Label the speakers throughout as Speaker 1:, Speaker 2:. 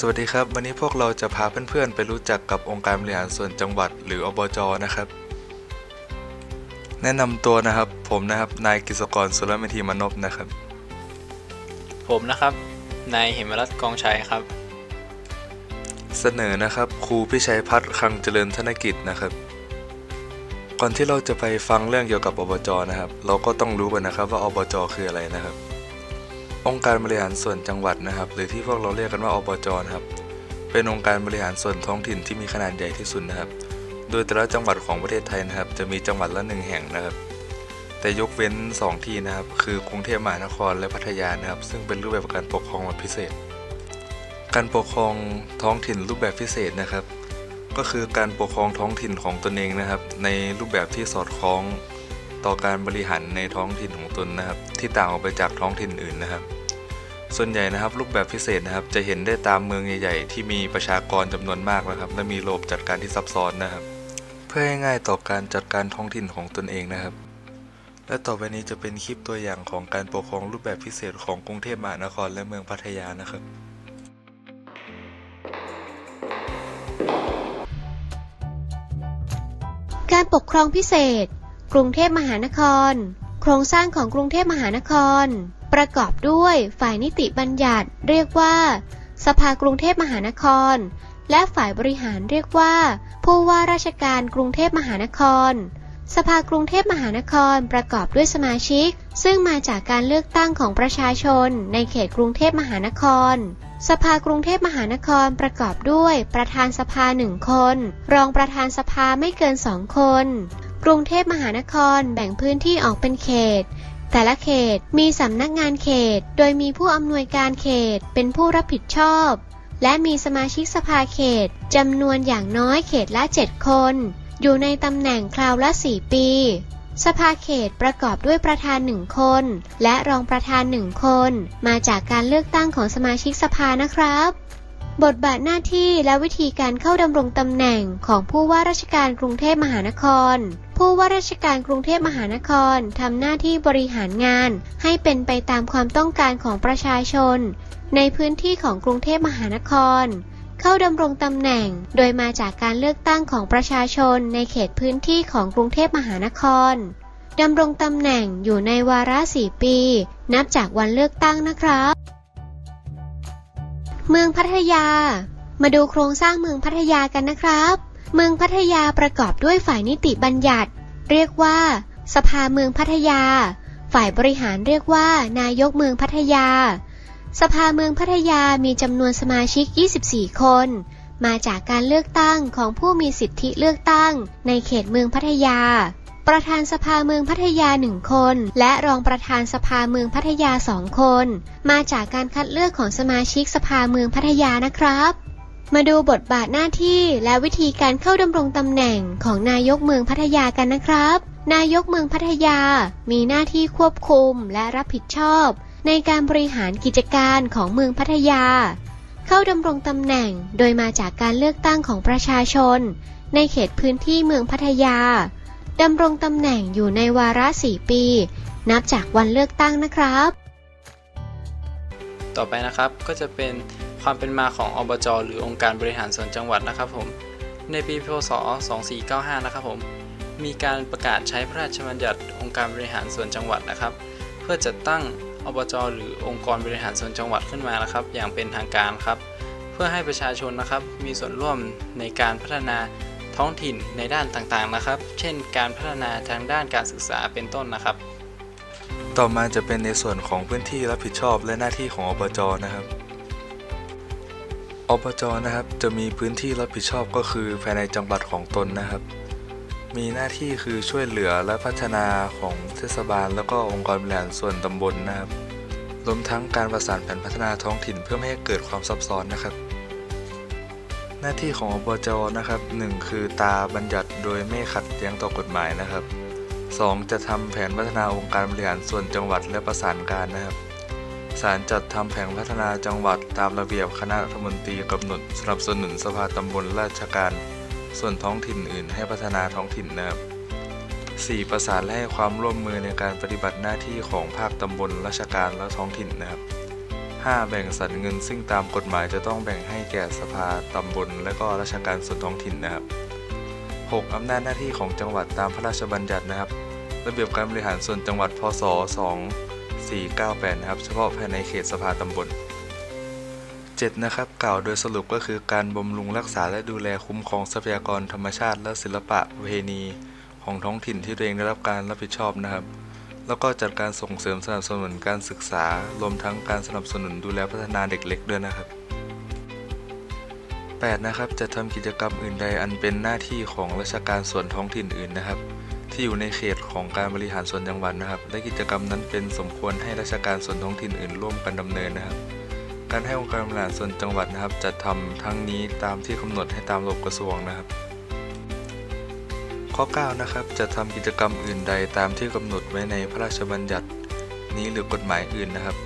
Speaker 1: สวัสดีครับ วันนี้พวกเราจะพาเพื่อนๆ ไปรู้จักกับองค์การบริหารส่วนจังหวัดหรืออบจนะครับ แนะนำตัวนะครับผมนะครับนายกิษกรสุรเมธีมนพนะครับ
Speaker 2: ผมนะครับ นายเหมรัตน์กองชัยครับ
Speaker 1: เสนอนะครับครูพิชัยพัฒน์คลังเจริญธนกิจนะครับ ก่อนที่เราจะไปฟังเรื่องเกี่ยวกับอบจนะครับ เราก็ต้องรู้กันนะครับว่าอบจคืออะไรนะครับ องค์การบริหารส่วนจังหวัดนะครับ หรือที่พวกเราเรียกกันว่าอบจนะครับ เป็นองค์การบริหารส่วนท้องถิ่นที่มีขนาดใหญ่ที่สุดนะครับ โดยแต่ละจังหวัดของประเทศไทยนะครับ จะมีจังหวัดละหนึ่งแห่งนะครับ แต่ยกเว้น 2 ที่นะครับ คือกรุงเทพมหานครและพัทยานะครับ ซึ่งเป็นรูปแบบการปกครองแบบพิเศษ การปกครองท้องถิ่นรูปแบบพิเศษนะครับ ก็คือการปกครองท้องถิ่นของตนเองนะครับ ในรูปแบบที่สอดคล้องต่อการบริหารในท้องถิ่นของตนนะครับ ที่ต่างออกไปจากท้องถิ่นอื่นนะครับ ส่วนใหญ่นะครับรูปแบบพิเศษนะครับจะเห็นได้ตามเมืองใหญ่ๆ ที่มีประชากรจำนวนมากนะครับ และมีระบบจัดการที่ซับซ้อนนะครับ เพื่อให้ง่ายต่อการจัดการท้องถิ่นของตนเองนะครับ และต่อไปนี้จะเป็นคลิปตัวอย่างของการปกครองรูปแบบพิเศษของกรุงเทพมหานครและเมืองพัทยานะครับ
Speaker 3: การปกครองพิเศษ กรุงเทพมหานคร โครงสร้างของกรุงเทพมหานคร ประกอบด้วยฝ่ายนิติบัญญัติเรียกว่า สภากรุงเทพมหานคร และฝ่ายบริหารเรียกว่า ผู้ว่าราชการกรุงเทพมหานคร สภากรุงเทพมหานครประกอบด้วยสมาชิก ซึ่งมาจากการเลือกตั้งของประชาชน ในเขตกรุงเทพมหานคร สภากรุงเทพมหานครประกอบด้วย ประธานสภาหนึ่งคน รองประธานสภาไม่เกินสองคน กรุงเทพมหานครแบ่งพื้นที่ออกเป็นเขต แต่ละเขตมีสำนักงานเขต โดยมีผู้อำนวยการเขตเป็นผู้รับผิดชอบ และมีสมาชิกสภาเขตจำนวนอย่างน้อยเขตละ 7 คน อยู่ในตำแหน่งคราวละ 4 ปี สภาเขตประกอบด้วยประธานหนึ่งคน และรองประธานหนึ่งคน มาจากการเลือกตั้งของสมาชิกสภานะครับ บทบาทหน้าที่และวิธีการเข้าดำรงตำแหน่งของผู้ว่าราชการกรุงเทพมหานคร ผู้ว่าราชการกรุงเทพมหานครทำหน้าที่บริหารงาน ให้เป็นไปตามความต้องการของประชาชน ในพื้นที่ของกรุงเทพมหานคร เข้าดำรงตำแหน่ง โดยมาจากการเลือกตั้งของประชาชนในเขตพื้นที่ของกรุงเทพมหานครดำรงตำแหน่งอยู่ในวาระสี่ปี นับจากวันเลือกตั้งนะครับ เมืองพัทยา มาดูโครงสร้างเมืองพัทยากันนะครับ เมืองพัทยาประกอบด้วยฝ่ายนิติบัญญัติ เรียกว่า สภาเมืองพัทยา ฝ่ายบริหารเรียกว่า นายกเมืองพัทยา สภาเมืองพัทยามีจำนวนสมาชิก 24 คน มาจากการเลือกตั้งของผู้มีสิทธิเลือกตั้ง ในเขตเมืองพัทยา ประธานสภาเมืองพัทยาหนึ่งคน และรองประธานสภาเมืองพัทยาสองคน มาจากการคัดเลือกของสมาชิกสภาเมืองพัทยานะครับ มาดูบทบาทหน้าที่และวิธีการเข้าดำรงตำแหน่งของนายกเมืองพัทยากันนะครับ นายกเมืองพัทยา มีหน้าที่ควบคุมและรับผิดชอบ ในการบริหารกิจการของเมืองพัทยา เข้าดำรงตำแหน่งโดยมาจากการเลือกตั้งของประชาชน ในเขตพื้นที่เมืองพัทยาดำรงตำแหน่งอยู่ในวาระ 4 ปี นับจากวันเลือกตั้งนะครับ
Speaker 2: ต่อไปนะครับก็จะเป็น ความเป็นมาของอบจหรือองค์การบริหารส่วนจังหวัดนะครับผม ในปีพศ 2495 นะครับผม มีการประกาศใช้พระราชบัญญัติองค์การบริหารส่วนจังหวัดนะครับ เพื่อจัดตั้งอบจหรือองค์กรบริหารส่วนจังหวัดขึ้นมานะครับ อย่างเป็นทางการครับ เพื่อให้ประชาชนนะครับมีส่วนร่วมในการพัฒนาท้องถิ่นในด้านต่างๆนะครับ เช่น การพัฒนาทางด้านการศึกษาเป็นต้นนะครับ
Speaker 1: ต่อมาจะเป็นในส่วนของพื้นที่รับผิดชอบและหน้าที่ของอบจนะครับ อบจนะครับจะมีพื้นที่รับผิดชอบก็คือภายในจังหวัดของตนนะครับ มีหน้าที่คือช่วยเหลือและพัฒนาของเทศบาล แล้วก็องค์กรบริหารส่วนตำบลนะครับรวมทั้งการประสานแผนพัฒนาท้องถิ่นเพื่อไม่ให้เกิดความซับซ้อนนะครับ หน้าที่ของอบจนะครับหนึ่งคือตาบัญญัติโดยไม่ขัดแย้งต่อกฎหมายนะครับ 2. จะทำแผนพัฒนาองค์การบริหารส่วนจังหวัดและประสานการนะครับ สารจัดทำแผนพัฒนาจังหวัดตามระเบียบคณะรัฐมนตรีกำหนดสนับสนุนสภาตำบลราชการ ส่วนท้องถิ่นอื่นให้พัฒนาท้องถิ่นนะครับ 4. ประสานและให้ความร่วมมือในการปฏิบัติหน้าที่ของภาคตำบลราชการและท้องถิ่นนะครับ 5. แบ่งสรรเงินซึ่งตามกฎหมายจะต้องแบ่งให้แก่สภาตำบลและก็ราชการส่วนท้องถิ่นนะครับ 6. อำนาจหน้าที่ของจังหวัดตามพระราชบัญญัตินะครับ ระเบียบการบริหารส่วนจังหวัดพศ 498 นะครับ เฉพาะภายในเขตสภาตำบล 7. นะครับกล่าวโดยสรุปก็คือการบำรุงรักษาและดูแลคุ้มครองทรัพยากรธรรมชาติ และศิลปะประเพณีของท้องถิ่นที่ตัวเองได้รับการรับผิดชอบนะครับ แล้วก็จัดการส่งเสริมสนับสนุนการศึกษารวมทั้งการสนับสนุนดูแลพัฒนาเด็กเล็กด้วยนะครับ 8. นะครับจะทำกิจกรรมอื่นใดอันเป็นหน้าที่ของราชการส่วนท้องถิ่นอื่นนะครับ ที่อยู่ในเขตของการบริหารส่วนจังหวัดนะครับ และกิจกรรมนั้นเป็นสมควรให้ราชการส่วนท้องถิ่นอื่นร่วมกันดำเนินนะครับ การให้องค์การบริหารส่วนจังหวัดนะครับจัดทำทั้งนี้ตามที่กำหนดให้ตามระบบกระทรวงนะครับ ข้อ 9 นะครับจะทำกิจกรรมอื่นใดตามที่กำหนดไว้ในพระราชบัญญัตินี้หรือกฎหมายอื่นนะครับ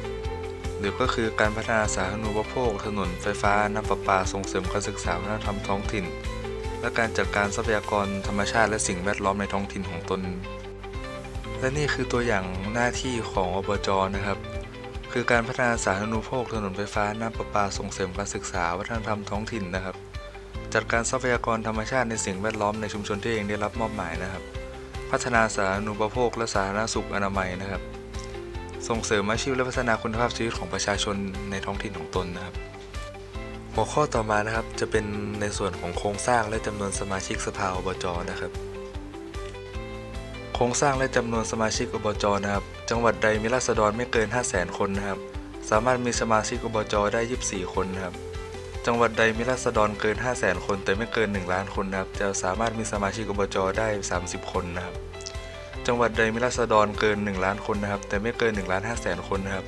Speaker 1: หรือก็คือการพัฒนาสาธารณูปโภคถนนไฟฟ้าน้ำประปาส่งเสริมการศึกษาวัฒนธรรมท้องถิ่น และการจัดการทรัพยากรธรรมชาติและสิ่งแวดล้อมในท้องถิ่นของตน และนี่คือตัวอย่างหน้าที่ของอบจนะครับ คือการพัฒนาสาธารณูปโภคถนนไฟฟ้าน้ำประปาส่งเสริมการศึกษาวัฒนธรรมท้องถิ่นนะครับ จัดการทรัพยากรธรรมชาติในสิ่งแวดล้อมในชุมชนที่เองได้รับมอบหมายนะครับ พัฒนาสาธารณูปโภค และสาธารณสุขอนามัยนะครับ ส่งเสริมอาชีพและพัฒนาคุณภาพชีวิตของประชาชนในท้องถิ่นของตนนะครับ หัวข้อต่อมานะครับจะเป็นในส่วนของโครงสร้างและจำนวนสมาชิกสภาอบจนะครับ โครงสร้างและจำนวนสมาชิกอบจนะครับ จังหวัดใดมีราษฎรไม่เกิน 5 0 0 0 0 0 คนนะครับ สามารถมีสมาชิกอบจได้ 24 คนนะครับ จังหวัดใดมีราษฎรเกิน 5 0 0 0 0 0 คน แต่ไม่เกิน 1 ล้านคนนะครับ จะสามารถมีสมาชิกอบจได้ 30 คนนะครับ จังหวัดใดมีราษฎรเกิน 1 ล้านคนนะครับ แต่ไม่เกิน1ล้าน5แสนคนนะครับ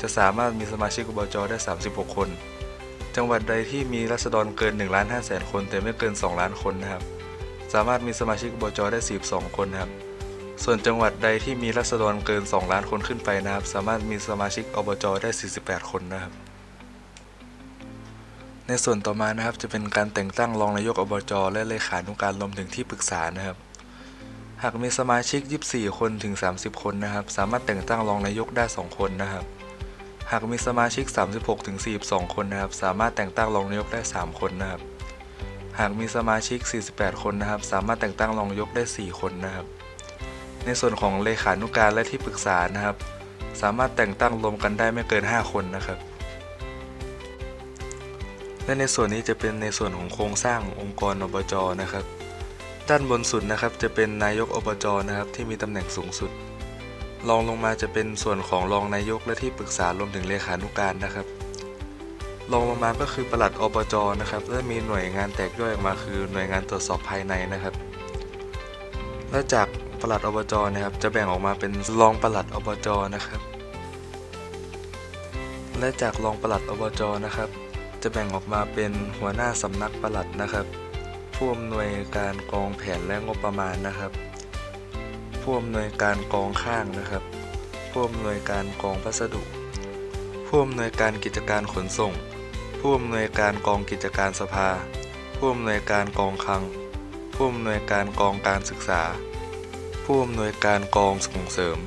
Speaker 1: จะสามารถมีสมาชิกอบจได้ 36 คน จังหวัดใดที่มีราษฎรเกิน1ล้าน5แสนคน แต่ไม่เกิน 2 ล้านคนนะครับ สามารถมีสมาชิกอบจได้ 42 คนนะครับ ส่วนจังหวัดใดที่มีราษฎรเกิน 2 ล้านคนขึ้นไปนะครับ สามารถมีสมาชิกอบจได้ 48 คนนะครับ ในส่วนต่อมานะครับจะเป็นการแต่งตั้งรองนายกอบจและเลขานุการรวมถึงที่ปรึกษานะครับหากมีสมาชิก 24 คนถึง 30 คนนะครับ สามารถแต่งตั้งรองนายกได้ 2 คนนะครับ หากมีสมาชิก 36ถึง42 คนนะครับ สามารถแต่งตั้งรองนายกได้ 3 คนนะครับ หากมีสมาชิก 48 คนนะครับ สามารถแต่งตั้งรองนายกได้ 4 คนนะครับ ในส่วนของเลขานุการและที่ปรึกษานะครับ สามารถแต่งตั้งรวมกันได้ไม่เกิน 5 คนนะครับ และในส่วนนี้จะเป็นในส่วนของโครงสร้างองค์กรอบจนะครับ ด้านบนสุดนะครับจะเป็นนายกอบจนะครับที่มีตำแหน่งสูงสุด รองลงมาจะเป็นส่วนของรองนายกและที่ปรึกษารวมถึงเลขานุการนะครับรองลงมาก็คือปลัดอบจนะครับและมีหน่วยงานแตกย่อยออกมาคือหน่วยงานตรวจสอบภายในนะครับ และจากปลัดอบจนะครับ จะแบ่งออกมาเป็นรองปลัดอบจนะครับ และจากรองปลัดอบจนะครับ จะแบ่งออกมาเป็นหัวหน้าสำนักปลัดนะครับผู้อำนวยการกองแผนและงบประมาณนะครับ ผู้อำนวยการกองข้างนะครับ ผู้อำนวยการกองพัสดุ ผู้อำนวยการกิจการขนส่ง ผู้อำนวยการกองกิจการสภา ผู้อำนวยการกองคลัง ผู้อำนวยการกองการศึกษา ผู้อำนวยการกองส่งเสริม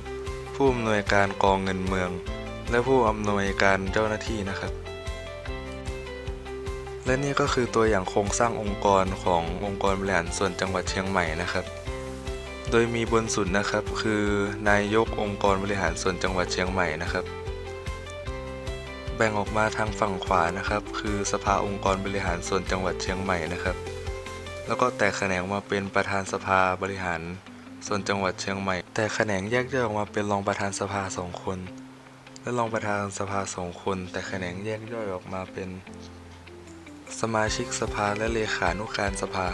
Speaker 1: ผู้อำนวยการกองเงินเมือง และผู้อำนวยการเจ้าหน้าที่นะครับ และนี่ก็คือตัวอย่างโครงสร้างองค์กรขององค์กรบริหารส่วนจังหวัดเชียงใหม่นะครับ โดยมีบนสุดนะครับ คือนายกองค์กรบริหารส่วนจังหวัดเชียงใหม่นะครับ แบ่งออกมาทางฝั่งขวานะครับ คือสภาองค์กรบริหารส่วนจังหวัดเชียงใหม่นะครับ แล้วก็แตกแขนงมาเป็นประธานสภาบริหารส่วนจังหวัดเชียงใหม่ แต่แขนงแยกย่อยออกมาเป็นรองประธานสภาสองคน และรองประธานสภาสองคน แต่แขนงแยกย่อยออกมาเป็น สมาชิกสภาและเลขานุการสภา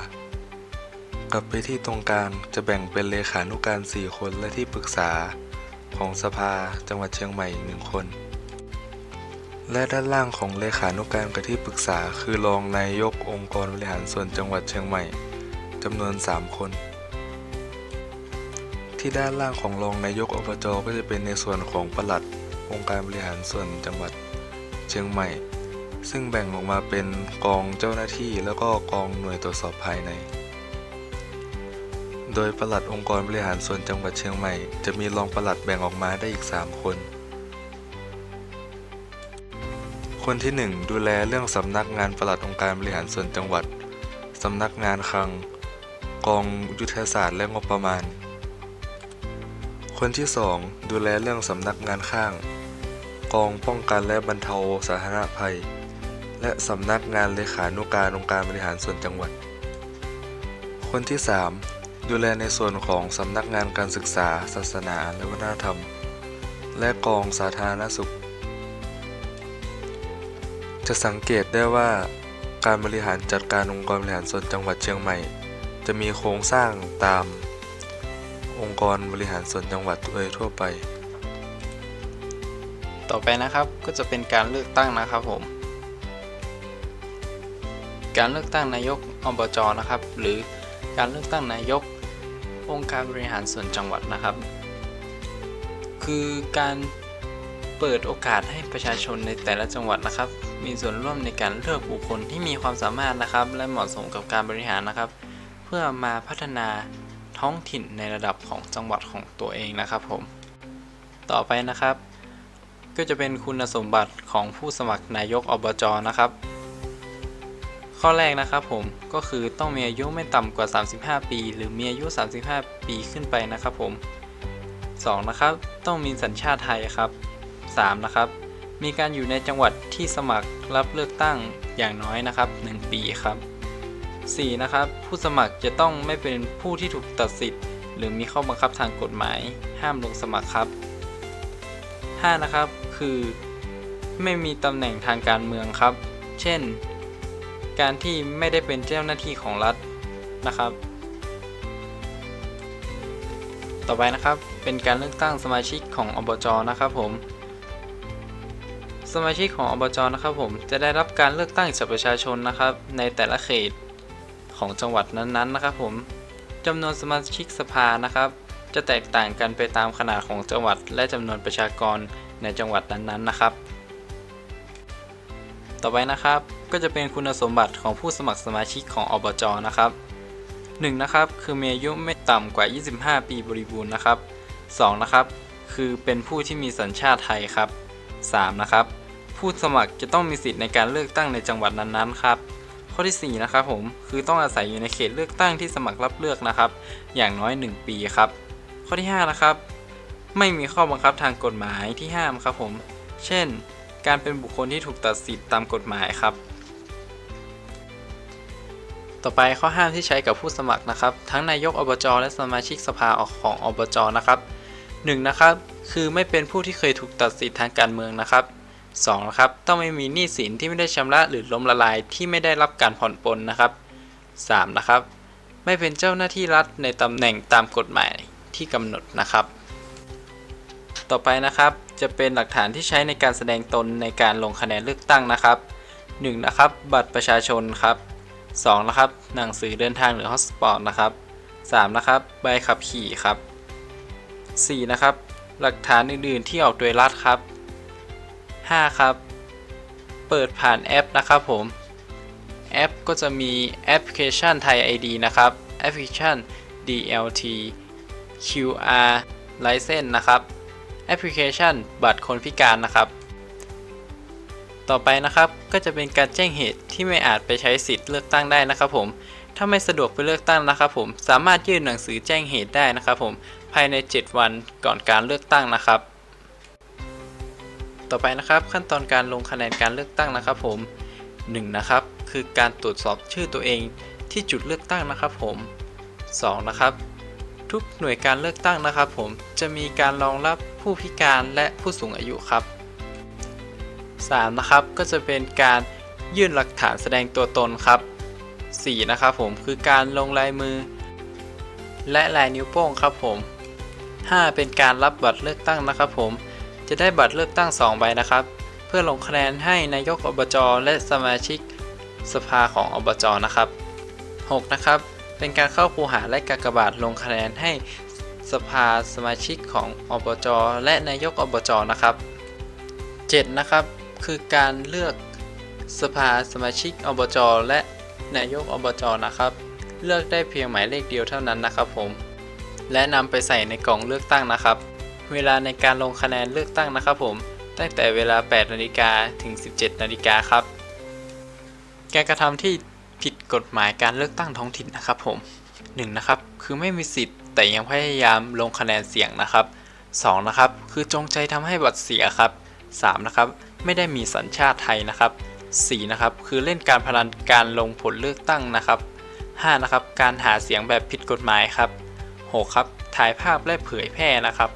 Speaker 1: กลับไปที่ตรงกลางจะแบ่งเป็นเลขานุการ 4 คนและที่ปรึกษาของสภาจังหวัดเชียงใหม่อีกหนึ่งคน และด้านล่างของเลขานุการกับที่ปรึกษา คือรองนายกองค์กรบริหารส่วนจังหวัดเชียงใหม่จำนวน 3 คน ที่ด้านล่างของรองนายกอบจก็จะเป็นในส่วนของปลัดองค์การบริหารส่วนจังหวัดเชียงใหม่ ซึ่งแบ่งออกมาเป็นกองเจ้าหน้าที่แล้วก็กองหน่วยตรวจสอบภายใน โดยปลัดองค์กรบริหารส่วนจังหวัดเชียงใหม่ จะมีรองปลัดแบ่งออกมาได้อีก 3 คน คนที่ 1 ดูแลเรื่องสำนักงานปลัดองค์การบริหารส่วนจังหวัด สำนักงานคลัง กองยุทธศาสตร์และงบประมาณ คนที่ 2 ดูแลเรื่องสำนักงานข้าง กองป้องกันและบรรเทาสาธารณภัย และสำนักงานเลขานุการองค์การบริหารส่วนจังหวัด คนที่ 3 ดูแลในส่วนของสำนักงานการศึกษา ศาสนาและวัฒนธรรม และกองสาธารณสุข จะสังเกตได้ว่า การบริหารจัดการองค์กรบริหารส่วนจังหวัดเชียงใหม่ จะมีโครงสร้างตาม องค์กรบริหารส่วนจังหวัดโดยทั่วไป
Speaker 2: ต่อไปนะครับก็จะเป็นการเลือกตั้งนะครับผมการเลือกตั้งนายกอบจนะครับ หรือการเลือกตั้งนายก องค์การบริหารส่วนจังหวัดนะครับ คือการเปิดโอกาสให้ประชาชนในแต่ละจังหวัดนะครับ มีส่วนร่วมในการเลือกบุคคลที่มีความสามารถนะครับ และเหมาะสมกับการบริหารนะครับ เพื่อมาพัฒนาท้องถิ่นในระดับของจังหวัดของตัวเองนะครับผม ต่อไปนะครับ ก็จะเป็นคุณสมบัติของผู้สมัครนายกอบจนะครับ ข้อแรกนะครับผมก็คือต้องมีอายุไม่ต่ำกว่า 35 ปี หรือมีอายุ 35 ปีขึ้นไปนะครับผม 2. นะครับต้องมีสัญชาติไทยครับ 3. นะครับมีการอยู่ในจังหวัดที่สมัครรับเลือกตั้งอย่างน้อยนะครับ 1 ปีครับ 4. นะครับผู้สมัครจะต้องไม่เป็นผู้ที่ถูกตัดสิทธิ์ หรือมีข้อบังคับทางกฎหมาย ห้ามลงสมัครครับ 5 นะครับคือ ไม่มีตำแหน่งทางการเมืองครับ เช่น การที่ไม่ได้เป็นเจ้าหน้าที่ของรัฐนะครับ ต่อไปนะครับเป็นการเลือกตั้งสมาชิกของอบจนะครับผม สมาชิกของอบจนะครับผมจะได้รับการเลือกตั้งจากประชาชนนะครับ ในแต่ละเขตของจังหวัดนั้นๆนะครับผมจำนวนสมาชิกสภานะครับ จะแตกต่างกันไปตามขนาดของจังหวัด และจำนวนประชากรในจังหวัดนั้นๆนะครับ ต่อไปนะครับ ก็จะเป็นคุณสมบัติของผู้สมัครสมาชิกของอบจนะครับ 1. นะครับคือมีอายุไม่ต่ำกว่า 25 ปีบริบูรณ์นะครับ 2. นะครับคือเป็นผู้ที่มีสัญชาติไทยครับ 3. นะครับผู้สมัครจะต้องมีสิทธิ์ในการเลือกตั้งในจังหวัดนั้นๆครับข้อที่4นะครับผมคือต้องอาศัยอยู่ในเขตเลือกตั้งที่สมัครรับเลือกนะครับ อย่างน้อย 1 ปีครับ ข้อที่5นะครับไม่มีข้อบังคับทางกฎหมายที่ห้ามครับผม เช่น การเป็นบุคคลที่ถูกตัดสิทธิ์ตามกฎหมายครับ ต่อไปข้อห้ามที่ใช้กับผู้สมัครนะครับ ทั้งนายกอบจและสมาชิกสภาของอบจนะครับ 1. นะครับ คือไม่เป็นผู้ที่เคยถูกตัดสิทธิ์ทางการเมืองนะครับ 2. นะครับ ต้องไม่มีหนี้สินที่ไม่ได้ชำระหรือล้มละลายที่ไม่ได้รับการผ่อนปลนนะครับ 3. นะครับ ไม่เป็นเจ้าหน้าที่รัฐในตำแหน่งตามกฎหมายที่กำหนดนะครับ ต่อไปนะครับจะเป็นหลักฐานที่ใช้ในการแสดงตนในการลงคะแนนเลือกตั้งนะครับ 1. นะครับ บัตรประชาชนครับ 2. นะครับหนังสือเดินทางหรือฮอสปอร์ตนะครับ 3. นะครับ ใบขับขี่ครับ 4. นะครับ หลักฐานอื่นๆที่ออกโดยรัฐครับ 5. ครับ เปิดผ่านแอปนะครับผมแอปก็จะมีแอปพลิเคชันไทย ID นะครับ แอปพลิเคชัน DLT QR License นะครับ แอปพลิเคชันบัตรคนพิการนะครับ ต่อไปนะครับก็จะเป็นการแจ้งเหตุที่ไม่อาจไปใช้สิทธิ์เลือกตั้งได้นะครับผม ถ้าไม่สะดวกไปเลือกตั้งนะครับผมสามารถยื่นหนังสือแจ้งเหตุได้นะครับผมภายใน 7 วันก่อนการเลือกตั้งนะครับ ต่อไปนะครับขั้นตอนการลงคะแนนการเลือกตั้งนะครับผม 1. นะครับคือการตรวจสอบชื่อตัวเองที่จุดเลือกตั้งนะครับผม 2. นะครับทุกหน่วยการเลือกตั้งนะครับผมจะมีการรองรับผู้พิการและผู้สูงอายุครับ 3. นะครับก็จะเป็นการยื่นหลักฐานแสดงตัวตนครับ 4. นะครับผมคือการลงลายมือ และลายนิ้วโป้งครับผม 5. เป็นการรับบัตรเลือกตั้งนะครับผม จะได้บัตรเลือกตั้ง 2 ใบนะครับ เพื่อลงคะแนนให้นายกอบจและสมาชิกสภาของอบจนะครับ 6. นะครับ เป็นการเข้าคูหาและกากบาทลงคะแนนให้สภาสมาชิกของอบจ และนายกอบจนะครับ 7. นะครับ คือการเลือกสภาสมาชิกอบจและนายกอบจนะครับ เลือกได้เพียงหมายเลขเดียวเท่านั้นนะครับผม และนำไปใส่ในกล่องเลือกตั้งนะครับ เวลาในการลงคะแนนเลือกตั้งนะครับผม ตั้งแต่เวลา 8 นาฬิกาถึง 17 นาฬิกาครับ การกระทำที่ผิดกฎหมายการเลือกตั้งท้องถิ่นนะครับผม 1. นะครับ คือไม่มีสิทธิ์แต่ยังพยายามลงคะแนนเสียงนะครับ 2. นะครับ คือจงใจทำให้บัตรเสียครับ 3. นะครับไม่ได้มีสัญชาติไทยนะครับ 4. นะครับคือเล่นการพนันการลงผลเลือกตั้งนะครับ 5. นะครับการหาเสียงแบบผิดกฎหมายครับ 6. ครับถ่ายภาพและเผยแพร่นะครับ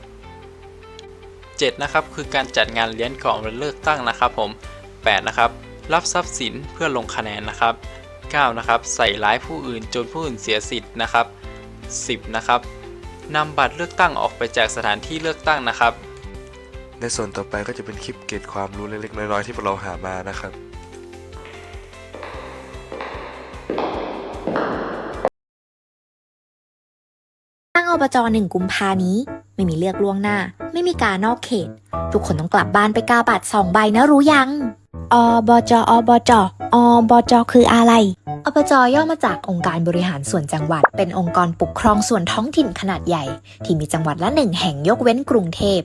Speaker 2: 7. นะครับคือการจัดงานเลี้ยงก่อนวันเลือกตั้งนะครับผม 8. นะครับรับทรัพย์สินเพื่อลงคะแนนนะครับ 9. นะครับใส่ร้ายผู้อื่นจนผู้อื่นเสียสิทธิ์นะครับ 10. นะครับนำบัตรเลือกตั้งออกไปจากสถานที่เลือกตั้งนะครับ
Speaker 1: ในส่วนต่อไปก็จะเป็นคลิปเกร็ดความรู้เล็กๆ น้อยๆ ที่พวกเราหามานะครับ
Speaker 4: ตั้งอบจหนึ่งกุมภานี้ ไม่มีเลือกล่วงหน้า ไม่มีการนอกเขต ทุกคนต้องกลับบ้านไปกาบัตรสองใบนะรู้ยัง อบจอบจอบจคืออะไร อบจย่อมาจากองค์การบริหารส่วนจังหวัด เป็นองค์กรปกครองส่วนท้องถิ่นขนาดใหญ่ ที่มีจังหวัดละหนึ่งแห่งยกเว้นกรุงเทพ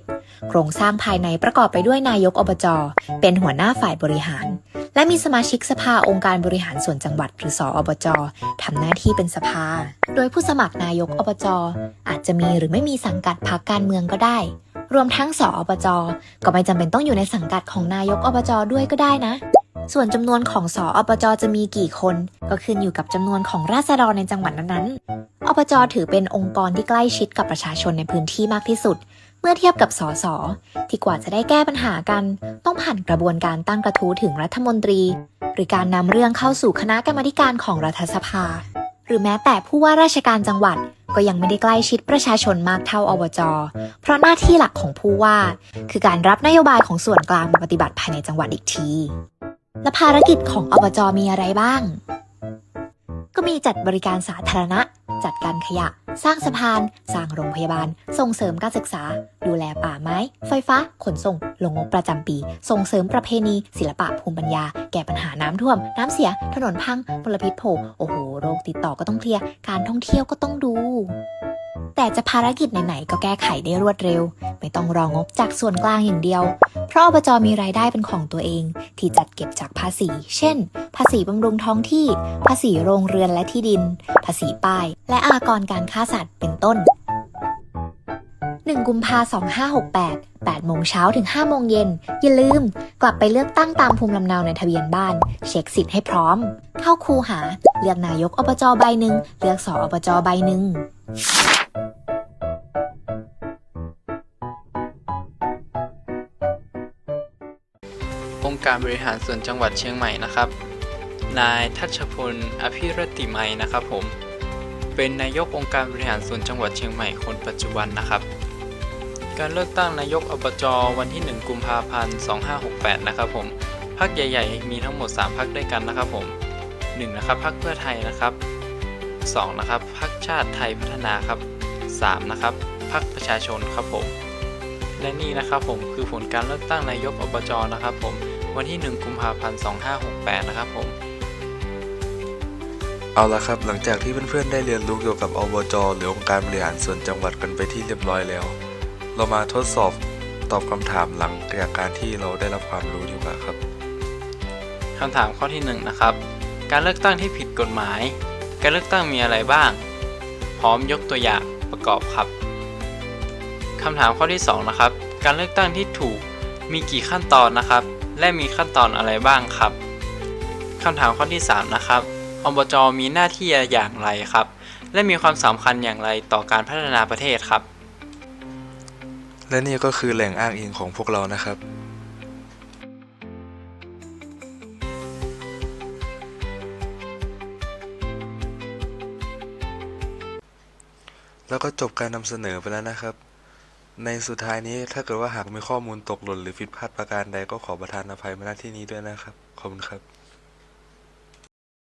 Speaker 4: โครงสร้างภายในประกอบไปด้วยนายกอบจ เป็นหัวหน้าฝ่ายบริหาร และมีสมาชิกสภาองค์การบริหารส่วนจังหวัดหรือสออบจทำหน้าที่เป็นสภา โดยผู้สมัครนายกอบจ อาจจะมีหรือไม่มีสังกัดพรรคการเมืองก็ได้ รวมทั้งสออบจ ก็ไม่จำเป็นต้องอยู่ในสังกัดของนายกอบจด้วยก็ได้นะส่วนจำนวนของสออบจจะมีกี่คน ก็ขึ้นอยู่กับจำนวนของราษฎรในจังหวัดนั้นๆอบจถือเป็นองค์กรที่ใกล้ชิดกับประชาชนในพื้นที่มากที่สุด เมื่อเทียบกับสสที่กว่าจะได้แก้ปัญหากัน ต้องผ่านกระบวนการตั้งกระทู้ถึงรัฐมนตรี หรือการนำเรื่องเข้าสู่คณะกรรมการของรัฐสภา หรือแม้แต่ผู้ว่าราชการจังหวัดก็ยังไม่ได้ใกล้ชิดประชาชนมากเท่าอบจ เพราะหน้าที่หลักของผู้ว่า คือการรับนโยบายของส่วนกลางมาปฏิบัติภายในจังหวัดอีกที และภารกิจของอบจมีอะไรบ้าง ก็มีจัดบริการสาธารณะ จัดการขยะ สร้างสะพาน สร้างโรงพยาบาล ส่งเสริมการศึกษา ดูแลป่าไม้ ไฟฟ้า ขนส่ง ลงงบประจำปี ส่งเสริมประเพณี ศิลปะภูมิปัญญา แก้ปัญหาน้ำท่วม น้ำเสีย ถนนพังมลพิษโผล่โอ้โห โรคติดต่อก็ต้องเคลียร์ การท่องเที่ยวก็ต้องดู แต่จะภารกิจไหนๆก็แก้ไขได้รวดเร็ว ไม่ต้องรองบจากส่วนกลางอย่างเดียว เพราะอบจมีรายได้เป็นของตัวเอง ที่จัดเก็บจากภาษี เช่น ภาษีบำรุงท้องที่ ภาษีโรงเรือนและที่ดิน ภาษีป้าย และอากรการฆ่าสัตว์เป็นต้น 1 กุมภา2568 8โมงเช้าถึง 5 โมงเย็น อย่าลืม กลับไปเลือกตั้งตามภูมิลำเนาในทะเบียนบ้าน เช็คสิทธิ์ให้พร้อม เข้าคูหา เลือกนายกอบจใบหนึ่ง เลือกสออบจใบหนึ่ง
Speaker 2: การบริหารส่วนจังหวัดเชียงใหม่นะครับ นายทัชพล อภิรติไมยนะครับผม เป็นนายกองค์การบริหารส่วนจังหวัดเชียงใหม่คนปัจจุบันนะครับ การเลือกตั้งนายกอบจวันที่ 1 กุมภาพันธ์ 2568 นะครับผมพรรคใหญ่ ๆ มีทั้งหมด 3พรรคด้วยกันนะครับผม 1 นะครับพรรคเพื่อไทยนะครับ 2 นะครับพรรคชาติไทยพัฒนาครับ 3 นะครับพรรคประชาชนครับผมและนี่นะครับผมคือผลการเลือกตั้งนายกอบจนะครับผม วันที่ 1 กุมภาพันธ์ 2568 นะครับผม
Speaker 1: เอาละครับ หลังจากที่เพื่อนๆได้เรียนรู้เกี่ยวกับอบจหรือองค์การบริหารส่วนจังหวัดกันไปที่เรียบร้อยแล้ว เรามาทดสอบตอบคำถามหลังจากการที่เราได้รับความรู้ดีกว่าครับ
Speaker 2: คำถามข้อที่1นะครับการเลือกตั้งที่ผิดกฎหมาย การเลือกตั้งมีอะไรบ้าง พร้อมยกตัวอย่างประกอบครับคำถามข้อที่2นะครับ การเลือกตั้งที่ถูกมีกี่ขั้นตอนนะครับ และมีขั้นตอนอะไรบ้างครับคำถามข้อที่ 3 นะครับ อบจมีหน้าที่อย่างไรครับ และมีความสำคัญอย่างไรต่อการพัฒนาประเทศครับ
Speaker 1: และนี่ก็คือแหล่งอ้างอิงของพวกเรานะครับแล้วก็จบการนำเสนอไปแล้วนะครับ ในสุดท้ายนี้ถ้าเกิดว่าหากมีข้อมูลตกหล่นหรือผิดพลาดประการใดก็ขอประทานอภัยมาณที่นี้ด้วยนะครับ ขอบคุณครับ